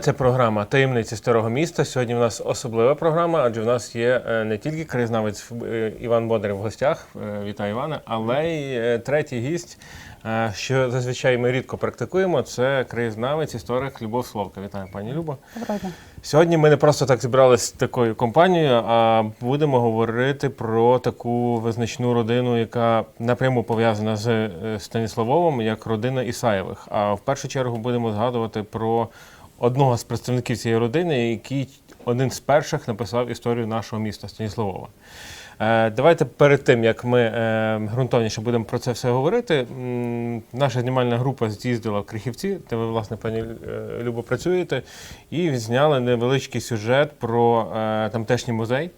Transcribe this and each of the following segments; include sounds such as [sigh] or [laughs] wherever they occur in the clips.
Це програма Таємниці старого міста. Сьогодні в нас особлива програма, адже в нас є е, не тільки краєзнавець е, Іван Бодар в гостях. е, Вітаю Івана, але й третій гість, що зазвичай ми рідко практикуємо. Це краєзнавець, історик Любов Словка. Вітаю, пані Любо. Доброго дня. Сьогодні ми не просто так зібралися такою компанією, а будемо говорити про таку визначну родину, яка напряму пов'язана з Станіславовим, як родина Ісаєвих. А в першу чергу будемо згадувати про одного з представників цієї родини, який один з перших написав історію нашого міста Станіславова. Е, Давайте перед тим, як ми е, ґрунтовніше будемо про це все говорити, наша знімальна група з'їздила в Крихівці, де ви, власне, пані е, Любо, працюєте, і зняли невеличкий сюжет про тамтешній музей.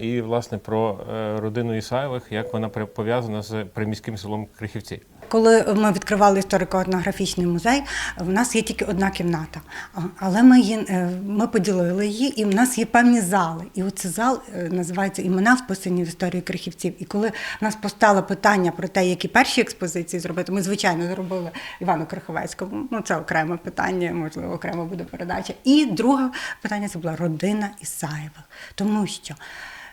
І, власне, про родину Ісаєвих, як вона пов'язана з приміським селом Крихівці. Коли ми відкривали історико-етнографічний музей, в нас є тільки одна кімната. Але ми, її, е, ми поділили її, і в нас є певні зали. І оцей зал е, називається Імена вписані в історії крихівців. І коли в нас постало питання про те, які перші експозиції зробити, ми, звичайно, зробили Івану Криховецькому. Ну, це окреме питання, можливо, окремо буде передача. І друге питання це була родина Ісаєвих. Тому що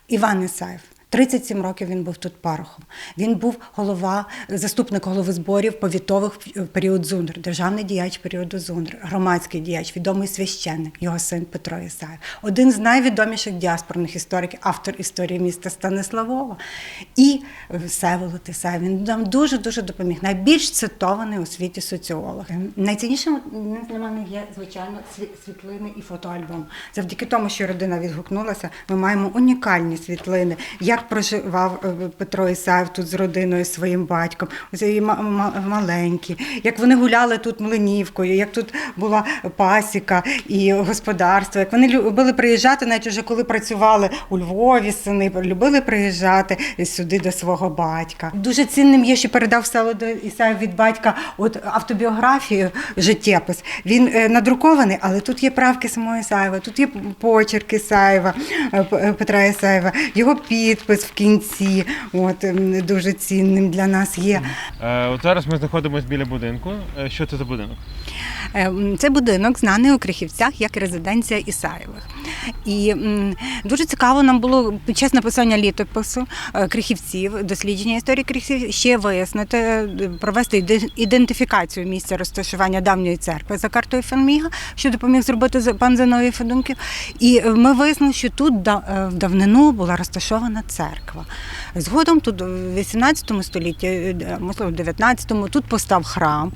Іван Ісаєв. 37 років він був тут парохом. Він був голова, заступник голови зборів повітових в період ЗУНР, державний діяч періоду ЗУНР, громадський діяч, відомий священник, його син Петро Ісаєв. Один з найвідоміших діаспорних істориків, автор історії міста Станиславова. І Всеволод Ісаєв. Він нам дуже-дуже допоміг. Найбільш цитований у світі соціолог. Найціннішим для мене є, звичайно, світлини і фотоальбом. Завдяки тому, що родина відгукнулася, ми маємо унікальні світлини, як проживав е, Петро Ісаєв тут з родиною, своїм батьком, ма- ма- маленькі, як вони гуляли тут млинівкою, як тут була пасіка і господарство, як вони любили приїжджати, навіть уже коли працювали у Львові, сини любили приїжджати сюди до свого батька. Дуже цінним є, що передав Всеволоду Ісаєв від батька от автобіографію, життєпис. Він е, надрукований, але тут є правки самого Ісаєва, тут є почерк Ісаєва, е, Петра Ісаєва, його підпис в кінці. От ем, дуже цінним для нас є. Е, От зараз ми знаходимося біля будинку. Е, Що це за будинок? Ем, Це будинок знаний у Крихівцях як резиденція Ісаєвих. І дуже цікаво нам було під час написання літопису е, крихівців, дослідження історії крихівців, ще вияснити, е, провести ідентифікацію місця розташування давньої церкви за картою Фенміга, що допоміг зробити пан Зиновій Федунків. І е, ми вияснили, що тут в давнину була розташована церква. Згодом тут в 18 столітті, можливо, в 19-му, тут постав храм,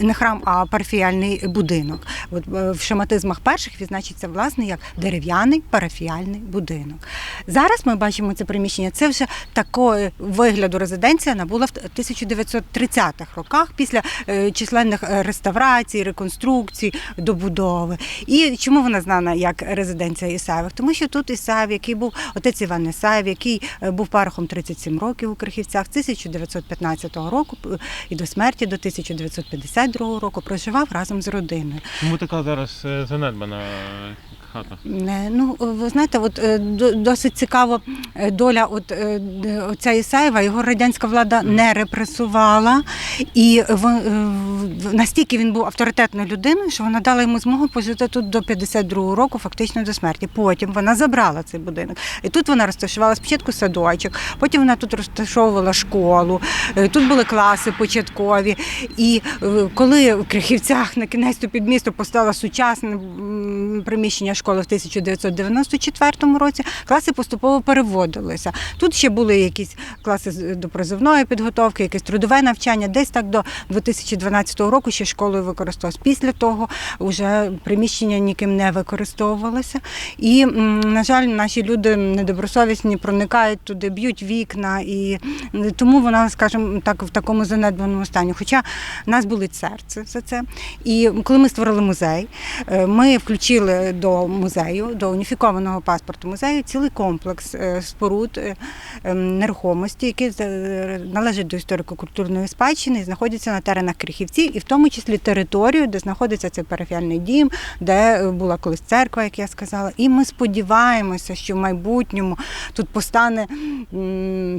не храм, а парафіяльний будинок. От е, в шематизмах перших відзначиться власне як дерев'яний парафіяльний будинок. Зараз ми бачимо це приміщення. Це вже такого вигляду резиденція набула в 1930-х роках після е, численних е, реставрацій, реконструкцій, добудови. І чому вона знана як резиденція Ісаєвих? Тому що тут Ісаєв, який був отець Іван Ісаєв, який був парохом 37 років у Крихівцях, з 1915 року і до смерті до 1952 року проживав разом з родиною. Чому така зараз е, занедбана хата? Ну, ви знаєте, от е, досить цікава е, доля от, е, отця Ісаєва. Його радянська влада не репресувала, і в- в- настільки він був авторитетною людиною, що вона дала йому змогу пожити тут до 52-го року, фактично до смерті. Потім вона забрала цей будинок. І тут вона розташувала спочатку садочок, потім вона тут розташовувала школу, тут були класи початкові. І коли в Крихівцях на кінець під місто постало сучасне приміщення школи в 1994 році, класи поступово переводилися. Тут ще були якісь класи до призовної підготовки, якесь трудове навчання. Десь так до 2012 року ще школою використовувалось. Після того вже приміщення ніким не використовувалося. І, на жаль, наші люди недобросовісні проникають туди, б'ють вікна, і тому вона, скажімо так, в такому занедбаному стані. Хоча нас болить серце за це. І коли ми створили музей, е, ми включили до музею, до уніфікованого паспорту музею, цілий комплекс е, споруд е, ем, нерухомості, які е, належать до історико-культурної спадщини і знаходяться на теренах Крихівців, і в тому числі територію, де знаходиться цей парафіальний дім, де була колись церква, як я сказала. І ми сподіваємося, що в майбутньому тут постане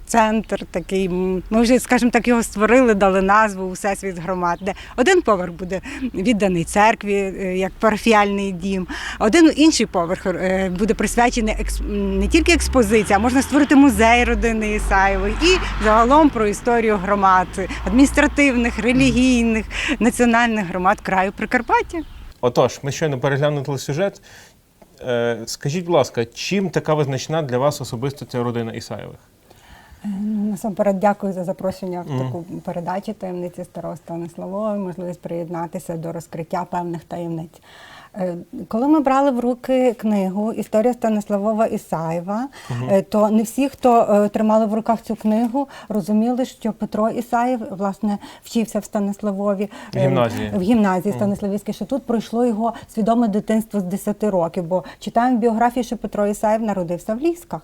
центр такий. Ми вже, скажімо так, його створили, дали назву Всесвіт громад, де один поверх буде відданий церкві, як парафіальний дім, один інший поверх е, буде присвячений екс- не тільки експозиції, а можна створити музей родини Ісаєвої і загалом про історію громад, адміністративних, релігійних, національних громад краю Прикарпаття. Отож, ми щойно переглянули сюжет. Е, Скажіть, будь ласка, чим така визначна для вас особисто ця родина Ісаєвих? Ну, Насамперед, дякую за запрошення в таку передачу таємниці старого Станиславова, можливість приєднатися до розкриття певних таємниць. Е, Коли ми брали в руки книгу Історія Станиславова Ісаєва, е, то не всі, хто е, тримали в руках цю книгу, розуміли, що Петро Ісаєв власне вчився в Станиславові В гімназії. в гімназії Станиславівській, що тут пройшло його свідоме дитинство з 10 років. Бо читаємо в біографії, що Петро Ісаєв народився в Лісках.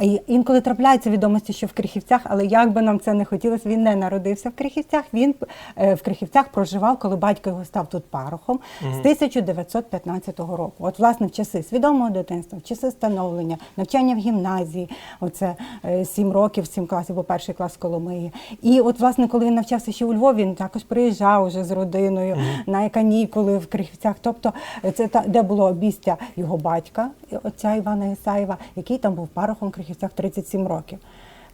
А й- інколи трапляються відомості, що в Крихівцях, але як би нам це не хотілося, він не народився в Крихівцях. Він в Крихівцях проживав, коли батько його став тут парохом з 1915 року. От, власне, в часи свідомого дитинства, в часи становлення, навчання в гімназії, оце е, сім років, сім класів, бо перший клас Коломиї. І от, власне, коли він навчався ще у Львові, він також приїжджав уже з родиною на канікули в Крихівцях. Тобто, е, це та де було обістя його батька, отця Івана Ісаєва, який там був парохом в Крихівцях 37 років.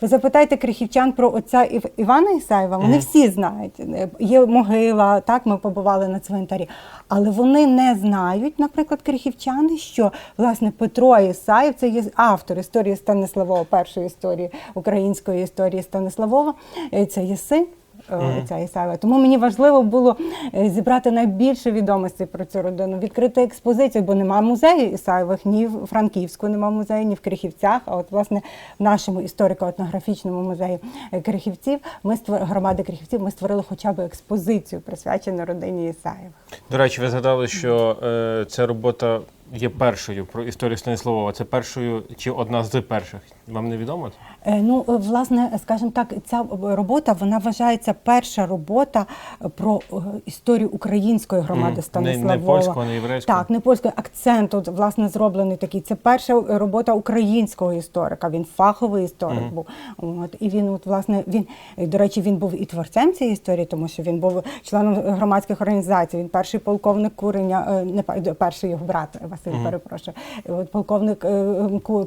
Ви запитайте крихівчан про отця Ів- Івана Ісаєва, вони всі знають. Є могила, так, ми побували на цвинтарі. Але вони не знають, наприклад, крихівчани, що власне Петро Ісаєв це є автор історії Станиславова, першої історії української історії Станиславова. Е, Це є син. Е, Отця Ісаєва. Тому мені важливо було е, зібрати найбільше відомостей про цю родину, відкрити експозицію, бо нема музею Ісаєвих ні в Франківську, нема музею, ні в Крихівцях. А от власне в нашому історико-етнографічному музеї е, Крихівців ми створ- громади Крихівців ми створили хоча б експозицію, присвячену родині Ісаєвих. До речі, ви згадали, що е, ця робота є першою про історію Станіславова. Це першою чи одна з перших? Вам не відомо? Е, Ну, е, власне, скажімо так, ця робота вона вважається перша робота е, про е, історію української громади Мгм. Не- Станиславова. не польського, не єврейського? Так, не польського. Акцент от, власне зроблений такий. Це перша е, робота українського історика. Він фаховий історик був. От і він, от власне, він е, до речі, він був і творцем цієї історії, тому що він був членом громадських організацій. Він перший полковник куреня, е, не пер- перший його брат Василь, перепрошую. От полковник е,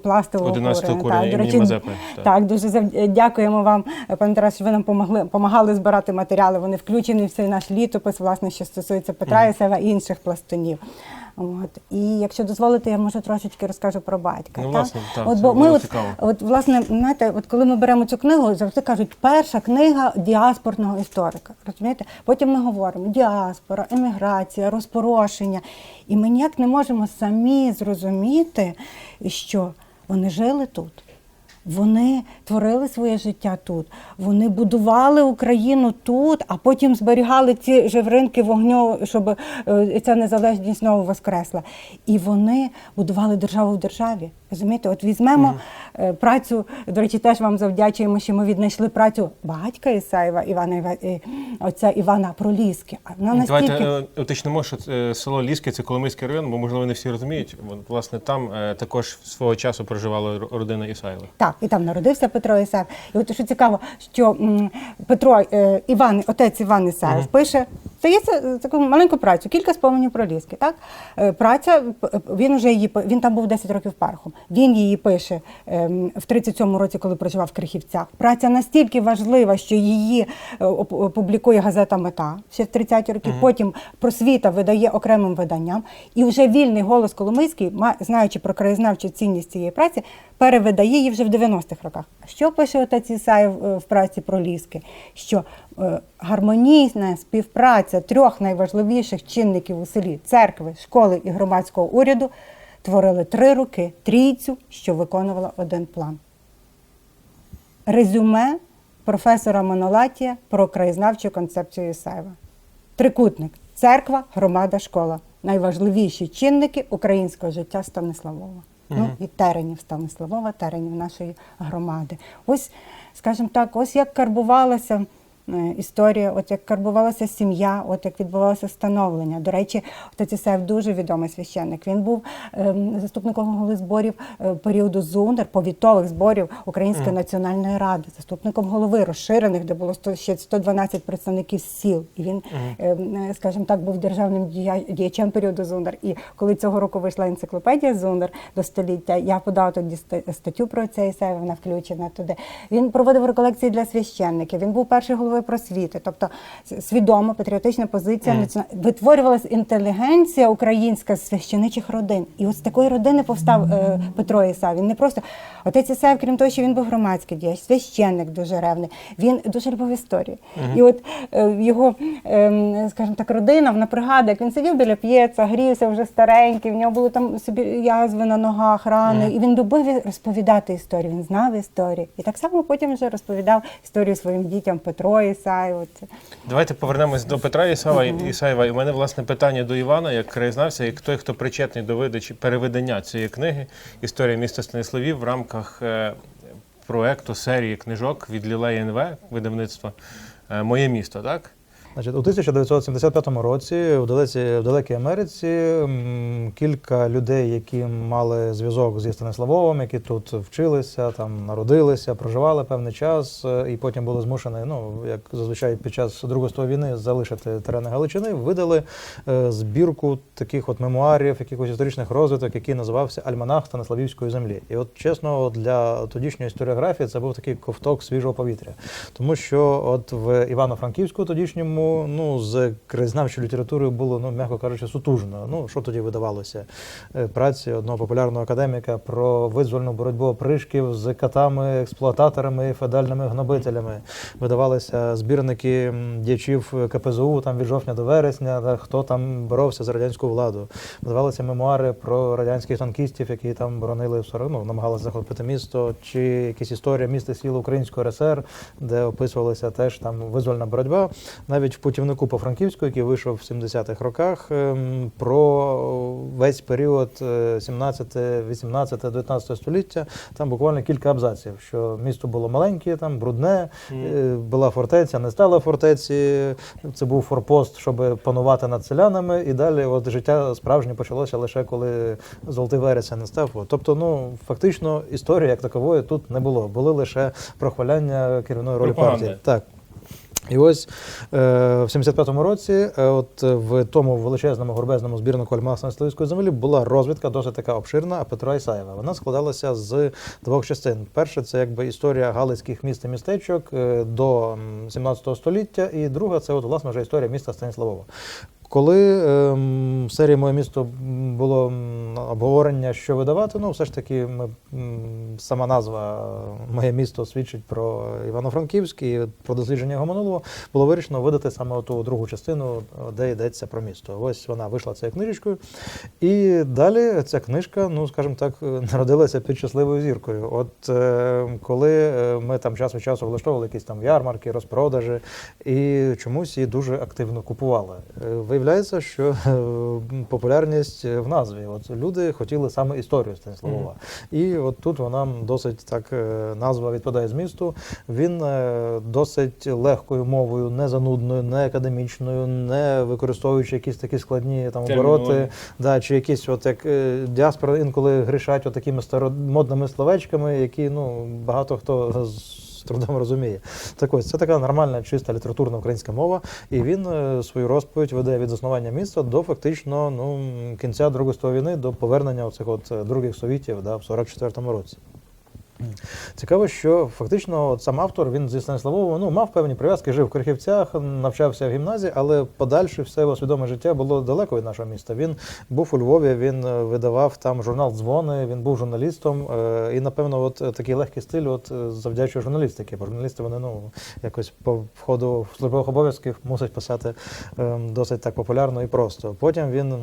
пластового 11-го куреня. куреня Так, до речі, Мазепи, так. дуже зав- дякуємо вам, пане Тарас, що ви нам помогли, помагали збирати матеріали. Вони включені в цей наш літопис, власне, що стосується Петра Ісаєва і інших пластунів. От. І якщо дозволите, я може трошечки розкажу про батька. Ну, власне, так, от, бо ми от, от, власне, знаєте, от коли ми беремо цю книгу, завжди кажуть, перша книга діаспорного історика. Розумієте? Потім ми говоримо діаспора, еміграція, розпорошення. І ми ніяк не можемо самі зрозуміти, що вони жили тут. Вони творили своє життя тут, вони будували Україну тут, а потім зберігали ці живринки вогню, щоб е, ця незалежність знову воскресла. І вони будували державу в державі. Розумієте, от візьмемо е, працю. До речі, теж вам завдячуємо, що ми віднайшли працю батька Ісаєва Івана Іва- е, отця Івана Проліски. А вона настільки Давайте уточнимо, що е, село Ліське це Коломийський район, бо можливо не всі розуміють. Власне, там е, також свого часу проживала родина Ісаєвих. Так, і там народився Петро Ісаєв. І от що цікаво, що Петро Іван, отець Іван Ісаєв пише, здається, е, таку маленьку працю, кілька споменів про ліски. Так? Е, Праця, він уже її він там був 10 років пархом. Він її пише ем, в 37-му році, коли проживав в Крихівцях. Праця настільки важлива, що її е, оп- публікує газета Мета ще в 30-ті роки. Потім просвіта видає окремим виданням. І вже вільний голос Коломийський, знаючи про краєзнавчу цінність цієї праці, перевидає її вже в 90-х роках. Що пише отець Ісаєв е, в праці про ліски? Що е, гармонійна співпраця трьох найважливіших чинників у селі церкви, школи і громадського уряду творили три роки трійцю, що виконувала один план. Резюме професора Монолатія про краєзнавчу концепцію Ісаєва. Трикутник церква, громада, школа. найважливіші чинники українського життя Станиславова. Ну і теренів Станиславова, теренів нашої громади. Ось, скажімо так, ось як карбувалася е, історія, от як карбувалася сім'я, от як відбувалося становлення. До речі, отець Ісаєв дуже відомий священник. Він був ем, заступником голови зборів е, періоду ЗУНР, повітових зборів Української національної ради, заступником голови розширених, де було 100, ще 112 представників сіл. І він, е, скажімо так, був державним діячем періоду ЗУНР. І коли цього року вийшла енциклопедія ЗУНР до століття, я подала тоді статтю про це Ісаєва, вона включена туди. Він проводив реколекції для священників. Він був перший головою просвіти, тобто свідома патріотична позиція націона- витворювалася інтелігенція українська з священичих родин. І от з такої родини повстав е, Петро Ісаєв. Він не просто отець Ісаєв, крім того, що він був громадський діяч, священник дуже ревний. Він дуже любив історію. І от е, його, е, скажімо так, родина вона пригадує, як він сидів біля п'єца, грівся вже старенький, в нього були там собі язви на ногах, рани. І він любив розповідати історію. Він знав історію. І так само потім вже розповідав історію своїм дітям Петро Ісаєв. Давайте повернемось до Петра Ісаєва. Ісаєва. І в мене власне питання до Івана, як краєзнавця, як той, хто причетний до видачі переведення цієї книги Історія міста Станиславів в рамках е, проекту серії книжок від Лілей НВ видавництва е, Моє місто, так? Значить, у 1975 році в далеці, в далекій Америці кілька людей, які мали зв'язок зі Станиславовим, які тут вчилися, там народилися, проживали певний час, е, і потім були змушені, ну як зазвичай під час Другої світової війни, залишити терени Галичини, видали е, збірку таких от мемуарів, якихось історичних розвиток, який називався Альманах Станиславівської землі. І от чесно, для тодішньої історіографії це був такий ковток свіжого повітря, тому що от в Івано-Франківську тодішньому ну з краєзнавчою літературою було, ну м'яко кажучи, сутужно. Ну що тоді видавалося? Е, Праці одного популярного академіка про визвольну боротьбу опришків з катами, експлуататорами і феодальними гнобителями. Видавалися збірники м, діячів КПЗУ там від жовтня до вересня, хто там боровся за радянську владу. Видавалися мемуари про радянських танкістів, які там боронили в 40, ну, намагалися захопити місто, чи якісь історія міста сіл Українського РСР, де описувалася теж там визвольна боротьба. Навіть в путівнику по Франківську, який вийшов в 70-х роках, ем, про весь період е, 17, 18, 19 століття, там буквально кілька абзаців, що місто було маленьке, там брудне, е, була фортеця, не стала фортеці. Це був форпост, щоб панувати над селянами, і далі от життя справжнє почалося лише коли золотий вересень не став. Тобто, ну фактично історії як такової тут не було. Були лише прохваляння керівної ролі Пропаганда. партії. Так. І ось е, в 75-му році, е, от е, в тому величезному горбезному збірнику Альманах Славської землі була розвідка досить така обширна Петра Ісаєва. Вона складалася з двох частин. Перше, це якби історія галицьких міст і містечок е, до м, 17 століття, і друга це от власне вже історія міста Станіславова. Коли ем, в серії Моє місто було обговорення, що видавати, ну все ж таки ми, сама назва е, Моє місто свідчить про Івано-Франківськ і про дослідження його минулого, було вирішено видати саме ту другу частину, де йдеться про місто. Ось вона вийшла цією книжечкою. І далі ця книжка, ну скажімо так, народилася під щасливою зіркою. От е, коли е, ми там час від часу влаштовували якісь там ярмарки, розпродажі, і чомусь її дуже активно купували. Е, Виявляється, що е, популярність в назві. От люди хотіли саме історію Станіславова. І от тут вона досить так е, назва відповідає змісту. Він е, досить легкою мовою, не занудною, не академічною, не використовуючи якісь такі складні там обороти, да, чи якісь от як е, діаспора інколи грішать от такими старомодними словечками, які ну багато хто з трудом розуміє. Так ось це така нормальна, чиста літературна українська мова, і він е, свою розповідь веде від заснування міста до фактично ну кінця Другої світової війни, до повернення оцих от е, других совітів да, в 44-му році. Цікаво, що фактично сам автор він зі Станіславового ну, мав певні прив'язки, жив в Крихівцях, навчався в гімназії, але подальше все його свідоме життя було далеко від нашого міста. Він був у Львові, він е, видавав там журнал Дзвони, він був журналістом. е, І, напевно, от е, такий легкий стиль от завдячує журналістики. Бо журналісти вони ну, якось по входу в службових обов'язків мусять писати е, досить так популярно і просто. Потім він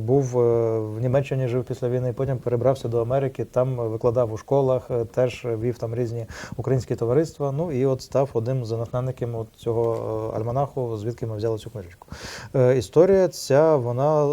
був в Німеччині, жив після війни, потім перебрався до Америки, там викладав у школах, теж вів там різні українські товариства. Ну і от став одним з натхненників от цього е, альманаху, звідки ми взяли цю книжечку. Е, Історія ця, вона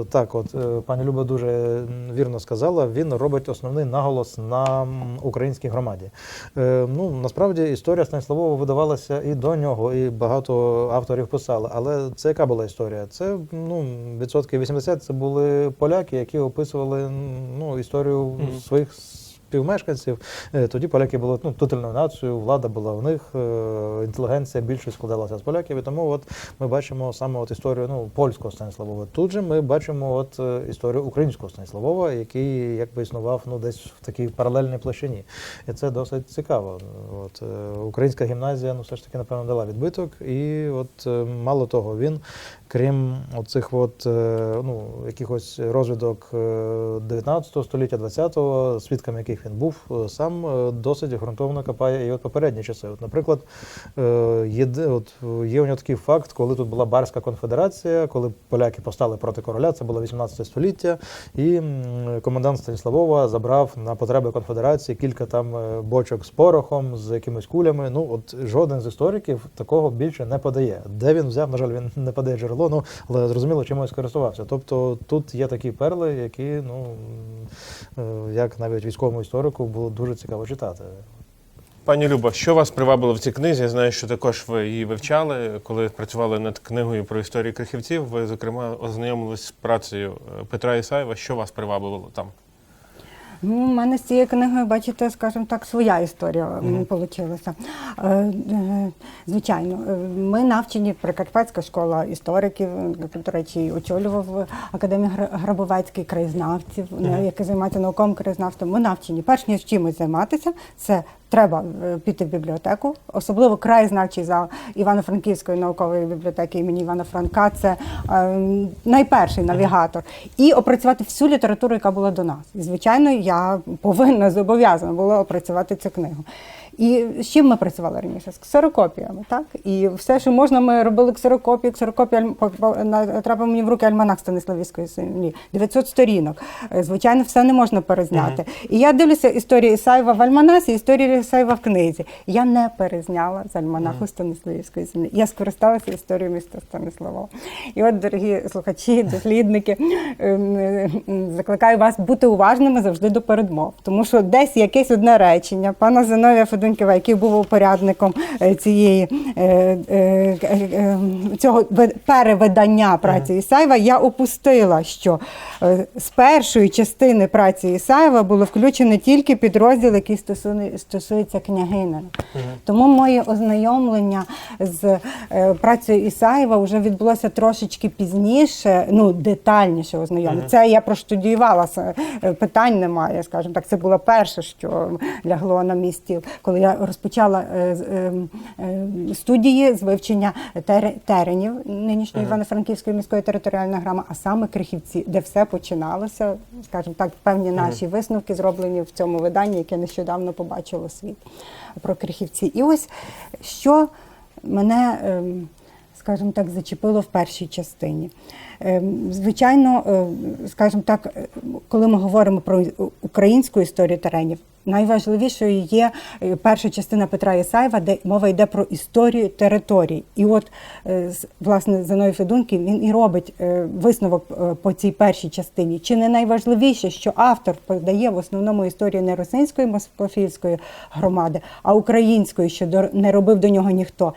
е, так, от пані Люба дуже вірно сказала, він робить основний наголос на українській громаді. Ну, насправді історія Станіславова видавалася і до нього, і багато авторів писали. Але це яка була історія? Це ну, відсотки 80 це були поляки, які описували ну, історію своїх співмешканців. Е, Тоді поляки були ну, титульною нацією, влада була в них, е, інтелігенція більше складалася з поляків. І тому от ми бачимо саме от історію ну, польського Станіславова. Тут же ми бачимо от е, історію українського Станіславова, який якби існував ну, десь в такій паралельній площині. І це досить цікаво. От, українська гімназія ну, все ж таки, напевно, дала відбиток. І от мало того, він, крім оцих от, е, ну, якихось розвідок е, 19 століття, 20-го, свідками яких він був, е, сам е, досить ґрунтовно копає і от попередні часи. От, наприклад, е, єди- от, е, є у нього такий факт, коли тут була Барська конфедерація, коли поляки постали проти короля, це було 18 століття, і комендант Станіславова забрав на потреби конфедерації кілька там е, бочок з порохом, з якимись кулями. Ну от жоден з істориків такого більше не подає. Де він взяв, на жаль, він не подає джерело, ну але зрозуміло, чимось користувався. Тобто тут є такі перли, які, ну е, як навіть військовому історику було дуже цікаво читати. Пані Люба, що вас привабило в цій книзі? Я знаю, що також ви її вивчали, коли працювали над книгою про історію крихівців. Ви, зокрема, ознайомились з працею е, Петра Ісаєва. Що вас привабило там? Ну, у мене з цією книгою, бачите, скажімо так, своя історія вийшла. Звичайно, е, ми навчені Прикарпатська школа істориків, е, до речі, очолював Академію Гра- Грабовецький краєзнавців, е, який займається науковим краєзнавством. Ми навчені. Перш ніж чимось займатися, це треба е, піти в бібліотеку, особливо краєзнавчий зал Івано-Франківської наукової бібліотеки імені Івана Франка. Це е, найперший навігатор, і опрацювати всю літературу, яка була до нас. І звичайно, я повинна зобов'язана була опрацювати цю книгу. І з чим ми працювали раніше? З ксерокопіями, так? І все, що можна, ми робили по- по- натрапив мені в руки альманах Станиславівської землі. 900 сторінок. Е, Звичайно, все не можна перезняти. І я дивлюся історію Ісаєва в альманасі, історію Ісаєва в книзі. Я не перезняла з альманаху Станиславівської землі. Я скористалася історією міста Станислава. І от, дорогі слухачі, [laughs] дослідники, ем, е, м, закликаю вас бути уважними завжди до передмов, тому що десь якесь одне речення пана Зиновія Федунькова, який був упорядником е, цієї е, е, цього перевидання праці Ісаєва, я опустила, що з першої частини праці Ісаєва було включено тільки підрозділ, який стосується княгинина. Тому моє ознайомлення з працею Ісаєва вже відбулося трошечки пізніше, ну детальніше ознайомлення. Це я проштудіювала, питань немає, скажімо так. Це було перше, що лягло на мій стіл, коли я розпочала е, з- е, е, студії з вивчення теренів нинішньої Івано-Франківської міської територіальної грами, а саме Крихівці, де все починалося, скажімо так, певні наші висновки зроблені в цьому виданні, яке нещодавно побачило світ про Крихівці. І ось що мене, ем, скажімо так, зачепило в першій частині. Ем, Звичайно, е, скажімо так, е, коли ми говоримо про українську історію теренів, найважливішою є е, перша частина Петра Ісаєва, де мова йде про історію територій. І от, власне за Зиновій Федунків він і робить е, висновок е, по цій першій частині. Чи не найважливіше, що автор подає в основному історію не російської москофільської громади, а української, що не робив до нього ніхто.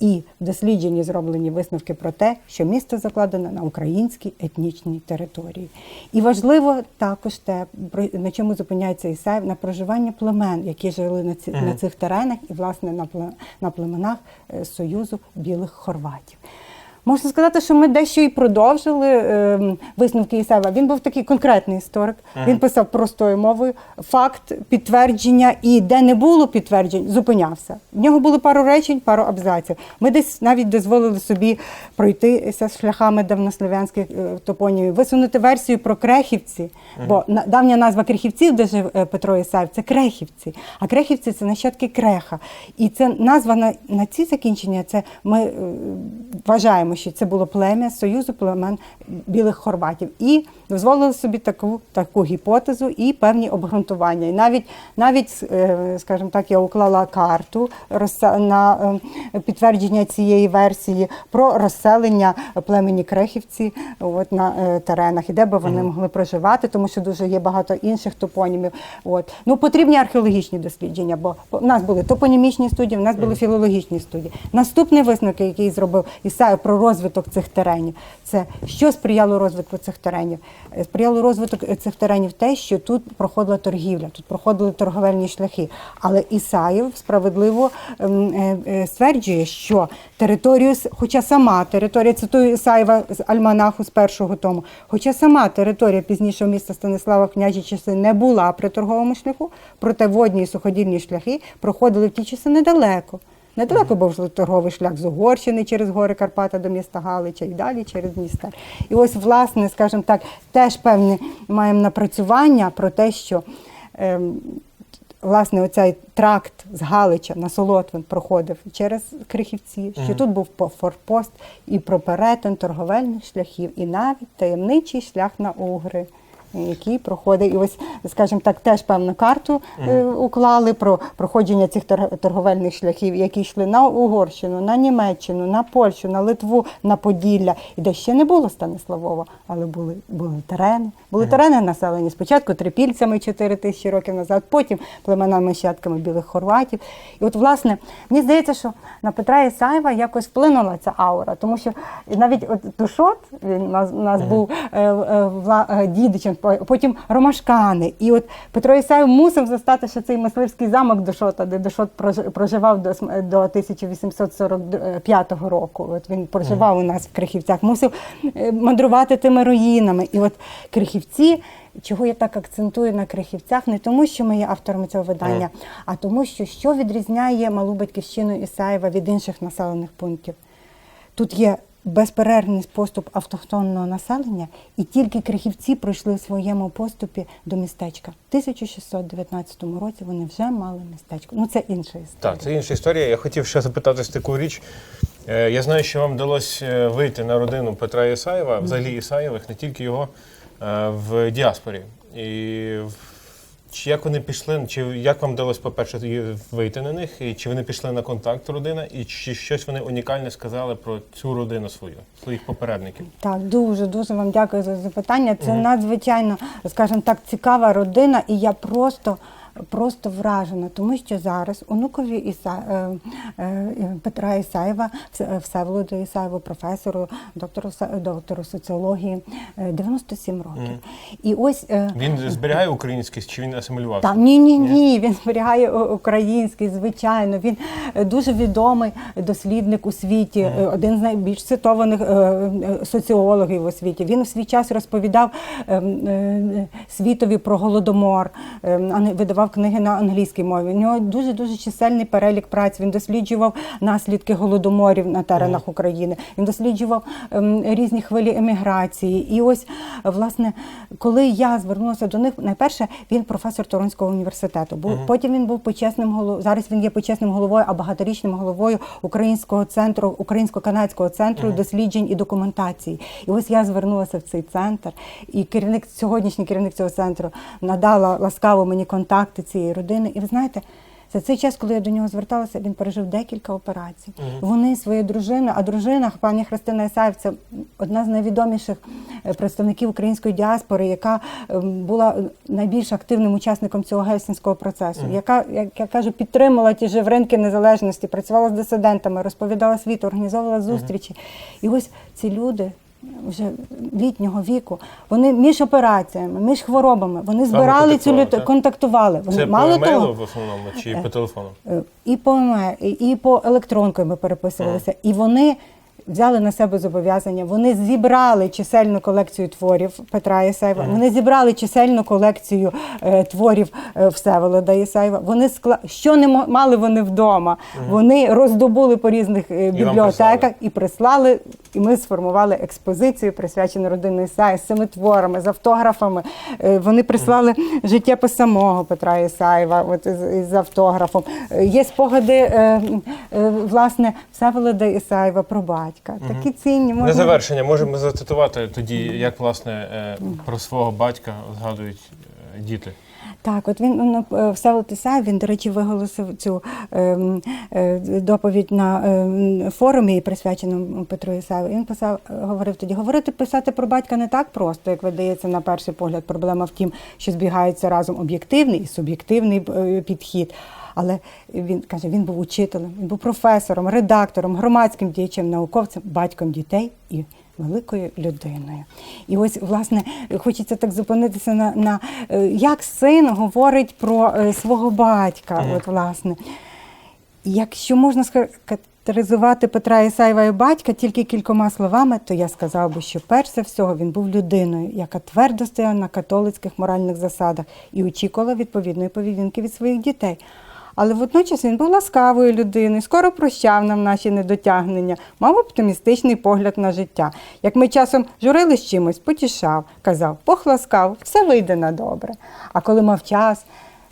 І в дослідженні зроблені висновки про те, що місто закладено на українській етнічній території. І важливо також те, на чому зупиняється Ісаєв, на проживання племен, які жили на, ці, на цих теренах, і власне на, на племенах е, Союзу білих хорватів. Можна сказати, що ми дещо і продовжили е, висновки Ісаєва. Він був такий конкретний історик. Він писав простою мовою факт, підтвердження, і де не було підтверджень, зупинявся. В нього було пару речень, пару абзаців. Ми десь навіть дозволили собі пройтися шляхами давнослов'янських е, топонімів, висунути версію про крехівці, бо на- давня назва крехівців, де жив е, Петро Ісаєв, це крехівці. А крехівці це нащадки креха. І це назва на, на ці закінчення. Це ми е, вважаємо, що це було плем'я Союзу племен білих хорватів. І дозволили собі таку, таку гіпотезу і певні обґрунтування. І навіть, навіть е, скажімо так, я уклала карту на е, підтвердження цієї версії про розселення племені Крехівці от, на е, теренах, і де би вони могли проживати, тому що дуже є багато інших топонімів. От. Ну, потрібні археологічні дослідження, бо у нас були топонімічні студії, у нас були філологічні студії. Наступний висновок, який зробив Ісаєв про розвиток цих теренів, це що сприяло розвитку цих теренів? Е, Сприяло розвиток е, цих теренів те, що тут проходила торгівля, тут проходили торговельні шляхи. Але Ісаєв справедливо ем, е, стверджує, що територію, хоча сама територія, цитую Ісаєва з Альманаху з першого тому, хоча сама територія пізнішого міста Станислава в княжі часи не була при торговому шляху, проте водні і суходільні шляхи проходили в ті часи недалеко. Недалеко був торговий шлях з Угорщини через гори Карпата до міста Галича і далі через Дністер. І ось, власне, скажімо так, теж певне маємо напрацювання про те, що ем, власне оцей тракт з Галича на Солотвин проходив через Крихівці, що тут був по- форпост і про перетин торговельних шляхів, і навіть таємничий шлях на Угри. Який проходить, і ось, скажімо так, теж певну карту е, уклали про проходження цих торговельних шляхів, які йшли на Угорщину, на Німеччину, на Польщу, на Литву, на Поділля, і де ще не було Станиславова, але були, були терени. Були терени населені спочатку трипільцями 4 тисячі років назад, потім племенами щадками білих хорватів. І от, власне, мені здається, що на Петра Ісаєва якось вплинула ця аура, тому що навіть от Тушот, він у нас, у нас був е, е, вла, е, дідичем, потім Ромашкани. І от Петро Ісаєв мусив застати ще цей мисливський замок Душота, де Душот проживав до, до 1845 року. От він проживав у нас в Крихівцях, мусив е, мандрувати тими руїнами. І от Крихівці. Чого я так акцентую на крихівцях? Не тому, що ми є авторами цього видання, а тому, що що відрізняє малу батьківщину Ісаєва від інших населених пунктів. Тут є безперервний поступ автохтонного населення, і тільки крихівці пройшли в своєму поступі до містечка. В 1619 році вони вже мали містечко. Ну це інша історія. Так, це інша історія. Я хотів ще запитатись таку річ. Е, Я знаю, що вам вдалося е, вийти на родину Петра Ісаєва, взагалі Ісаєвих, не тільки його, е, в діаспорі. І в- чи як вони пішли, чи як вам вдалося, по-перше, вийти на них, і чи вони пішли на контакт родина, і чи щось вони унікальне сказали про цю родину свою, своїх попередників? Так, дуже дуже вам дякую за запитання. Це надзвичайно, скажімо так, цікава родина, і я просто. Просто вражена, тому що зараз онукові Іса, е, е, Петра Ісаєва, Всеволоду Ісаєву, професору, доктору, доктору соціології, е, 97 років. І ось е, Він зберігає українськість, чи він асимілювався? та ні, ні, ні. Він зберігає український, звичайно. Він е, дуже відомий дослідник у світі, е, один з найбільш цитованих е, е, соціологів у світі. Він у свій час розповідав е, е, світові про голодомор, е, видавав книги на англійській мові. У нього дуже дуже чисельний перелік праць. Він досліджував наслідки голодоморів на теренах України. Він досліджував ем, різні хвилі еміграції. І ось, власне, коли я звернулася до них, найперше він професор Торонського університету. Був потім він був почесним головою. Зараз він є почесним головою, а багаторічним головою українського центру, українсько-канадського центру досліджень і документації. І ось я звернулася в цей центр, і керівник сьогоднішній керівник цього центру надала ласкаво мені контакти цієї родини. І ви знаєте. За цей час, коли я до нього зверталася, він пережив декілька операцій. Вони своєю дружиною, а дружина пані Христина Ісаєв це одна з найвідоміших е, представників української діаспори, яка ем, була найбільш активним учасником цього гельсінського процесу, яка, як я кажу, підтримувала ті ж ринки незалежності, працювала з дисидентами, розповідала світу, організовувала зустрічі. І ось ці люди. Вже літнього віку, вони між операціями, між хворобами, вони збирали цю люту, контактували. Вони Це мало по емейлу того, в основному, чи по телефону? Е, і по email, і по електронкою ми переписувалися. І вони взяли на себе зобов'язання. Вони зібрали чисельну колекцію творів Петра Єсаєва. Вони зібрали чисельну колекцію е, творів е, Всеволода Єсаєва. Вони скла... що не мали вони вдома. Вони роздобули по різних е, бібліотеках прислали. і прислали. І ми сформували експозицію, присвячену родині Ісаї з цими творами, з автографами. Е, Вони прислали життєпис самого Петра Ісаєва от, із, із автографом. Е, Є спогади е, е, власне Всеволода Ісаєва про батька. Батька. Такі цінні На завершення можемо зацитувати тоді, як власне е, про свого батька згадують е, діти. Так, от він ну, е, Всеволод він, до речі, виголосив цю ем, е, доповідь на ем, форумі, присвяченому Петру Ісаєву. І Він писав, е, говорив тоді: говорити, писати про батька не так просто, як видається на перший погляд. Проблема в тім, що збігаються разом об'єктивний і суб'єктивний е, підхід. Але він каже, він був учителем, він був професором, редактором, громадським діячем, науковцем, батьком дітей і великою людиною. І ось, власне, хочеться так зупинитися на, на е, як син говорить про е, свого батька. От, власне. Якщо можна схарактеризувати Петра Ісаєва і батька тільки кількома словами, то я сказав би, що перш за всього він був людиною, яка твердо стояла на католицьких моральних засадах і очікувала відповідної поведінки від своїх дітей. Але водночас він був ласкавою людиною, скоро прощав нам наші недотягнення, мав оптимістичний погляд на життя. Як ми часом журились чимось, потішав, казав, похласкав, все вийде на добре. А коли мав час,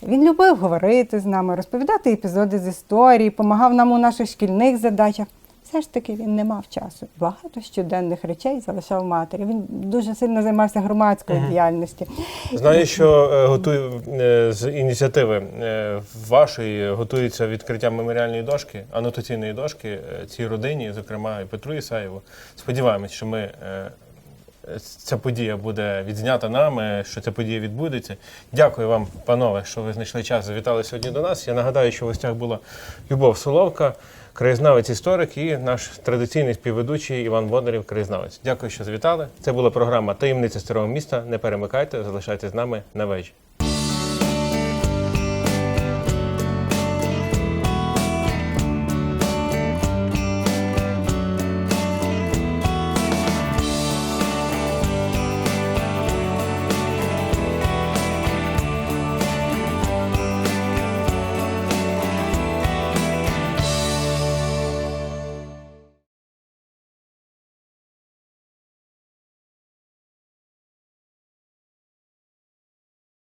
він любив говорити з нами, розповідати епізоди з історії, допомагав нам у наших шкільних задачах. Все ж таки він не мав часу. Багато щоденних речей залишав матері. Він дуже сильно займався громадською діяльністю. Знаю, що е, готую е, з ініціативи е, вашої готується відкриття меморіальної дошки, анотаційної дошки е, цій родині, зокрема і Петру Ісаєву. Сподіваємось, що ми. е, Ця подія буде відзнята нами, що ця подія відбудеться. Дякую вам, панове, що ви знайшли час, завітали сьогодні до нас. Я нагадаю, що в гостях була Любов Соловка, краєзнавець історик і наш традиційний співведучий Іван Бондарів, краєзнавець. Дякую, що звітали. Це була програма Таємниця старого міста. Не перемикайте, залишайтесь з нами на вежі.